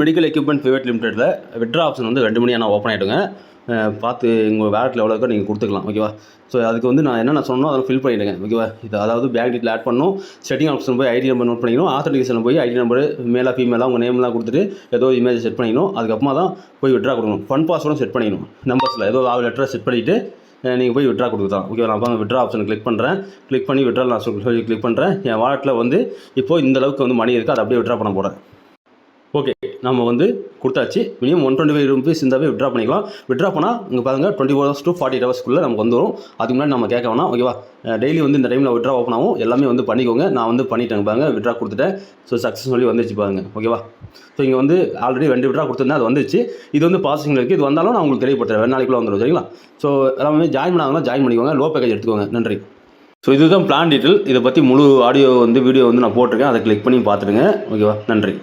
Medical equipment private லிமிடெட்டில் withdraw option வந்து ரெண்டு மணி ஆனால் ஓப்பன் ஆகிடுங்க பார்த்து உங்கள் வேலட்டில் எவ்வளோ இருக்கோ நீங்கள் கொடுத்துக்கலாம் ஓகேவா ஸோ அதுக்கு வந்து நான் என்னென்ன சொன்னோ அதெல்லாம் ஃபில் பண்ணிவிடுங்க ஓகேவா இது அதாவது பேங்க் டீட்டில் ஆட் பண்ணணும் செட்டிங் ஆப்ஷன் போய் ஐடி நம்பர் நோட் பண்ணிக்கணும் ஆத்தன்டிகேஷன் போய் ஐடி நம்பர் மேலே ஃபீமேலாக உங்கள் நேம்லாம் கொடுத்துட்டு ஏதோ இமேஜ் செட் பண்ணிக்கணும் அதுக்கப்புறமா தான் போய் விட்ரா கொடுக்கணும். ஃபன் பாஸ்வேர்டும் செட் பண்ணிக்கணும் நம்பர்ஸில் ஏதோ ஆறு லெட்டரை செட் பண்ணிவிட்டு நீங்கள் போய் விட்ரா கொடுக்கலாம் ஓகேவா நான் பாருங்கள் விட்ரா ஆப்ஷன் கிளிக் பண்ணுறேன் கிளிக் பண்ணி விட்ரா நான் சொல்லி கிளிக் பண்ணுறேன் என் வாலெட்டில் வந்து இப்போது இந்த அளவுக்கு வந்து மணி இருக்குது அதை அப்படியே விட்ரா பண்ண போகிறேன் ஓகே நம்ம வந்து கொடுத்தாச்சு. Minimum one twenty five rupees இருந்தாவே விட்ரா பண்ணிக்கலாம். விட்ரா பண்ணால் இங்கே பாருங்கள் twenty four hours to forty ஹவர்ஸ்க்குள்ளே நமக்கு வந்துடும் அதுக்கு முன்னாடி நம்ம கேட்க வேணாம் ஓகேவா டெய்லி வந்து இந்த டைமில் விட்ரா ஓப்பன் ஆகும். எல்லாமே வந்து பண்ணிக்கோங்க. நான் வந்து பண்ணிட்டேங்க பாருங்க விட்ரா கொடுத்துட்டேன். ஸோ சக்ஸஸ் சொல்லி வந்துச்சு பாருங்க ஓகேவா ஸோ இங்கே வந்து ஆல்ரெடி ரெண்டு விட்ரா கொடுத்துருந்தேன் அது வந்துச்சு இது வந்து பாசிங்கில் இருக்குது இது வந்தாலும் நான் உங்களுக்கு தெரியப்படுத்துறேன். ரெண்டு நாளைக்குள்ளே வந்துடும் சரிங்களா? ஸோ எல்லாமே ஜாயின் பண்ணாங்கன்னா ஜாயின் பண்ணிக்கோங்க. லோ பேக்கேஜ் எடுத்துக்கோங்க. நன்றி. ஸோ இதுதான் பிளான் டீட்டெயில் இதை பற்றி முழு ஆடியோ வந்து வீடியோ வந்து நான் போட்டிருக்கேன். அதை கிளிக் பண்ணி பார்த்துடுங்க ஓகேவா நன்றி.